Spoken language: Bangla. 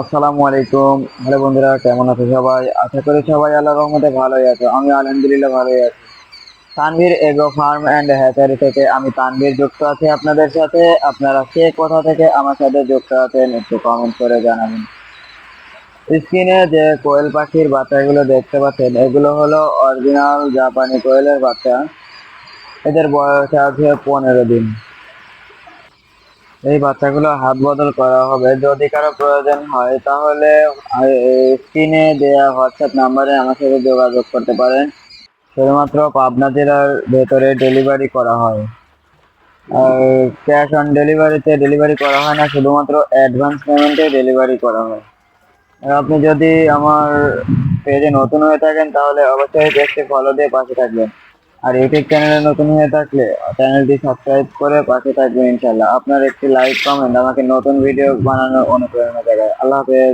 আসসালামু আলাইকুম। হ্যালো বন্ধুরা, কেমন আছো সবাই? আশা করি সবাই আল্লাহর রহমতে ভালোই আছো। আমি আলহামদুলিল্লাহ ভালোই আছি। Tanvir Agro Farm and Hatchery থেকে আমি তানভীর যুক্ত আছি আপনাদের সাথে। আপনারা কে কোথা থেকে আমার সাথে যুক্ত আছেন একটু কমেন্ট করে জানাবেন। স্ক্রিনে যে কোয়েল পাখির বাচ্চাগুলো দেখতে পাচ্ছেন, এগুলো হলো অরিজিনাল জাপানি কোয়েলের বাচ্চা। এদের বয়স আছে পনেরো দিন। এই বাচ্চাগুলো হাত বদল করা হবে। যদি কারও প্রয়োজন হয়, তাহলে স্ক্রিনে দেওয়া হোয়াটসঅ্যাপ নাম্বারে আমার সাথে যোগাযোগ করতে পারেন। শুধুমাত্র পাবনা জেলার ভেতরে ডেলিভারি করা হয়। আর ক্যাশ অন ডেলিভারিতে ডেলিভারি করা হয় না, শুধুমাত্র অ্যাডভান্স পেমেন্টে ডেলিভারি করা হয়। আর আপনি যদি আমার পেজে নতুন হয়ে থাকেন, তাহলে অবশ্যই পেজটি ফলো দিয়ে পাশে থাকবেন। আর ইউটিউব চ্যানেলে নতুন হয়ে থাকলে চ্যানেলটি সাবস্ক্রাইব করে পাশে থাকবে ইনশাল্লাহ আপনার একটি লাইক কমেন্ট আমাকে নতুন ভিডিও বানানোর অনুপ্রেরণা জায়গায় আল্লাহ হাফেজ।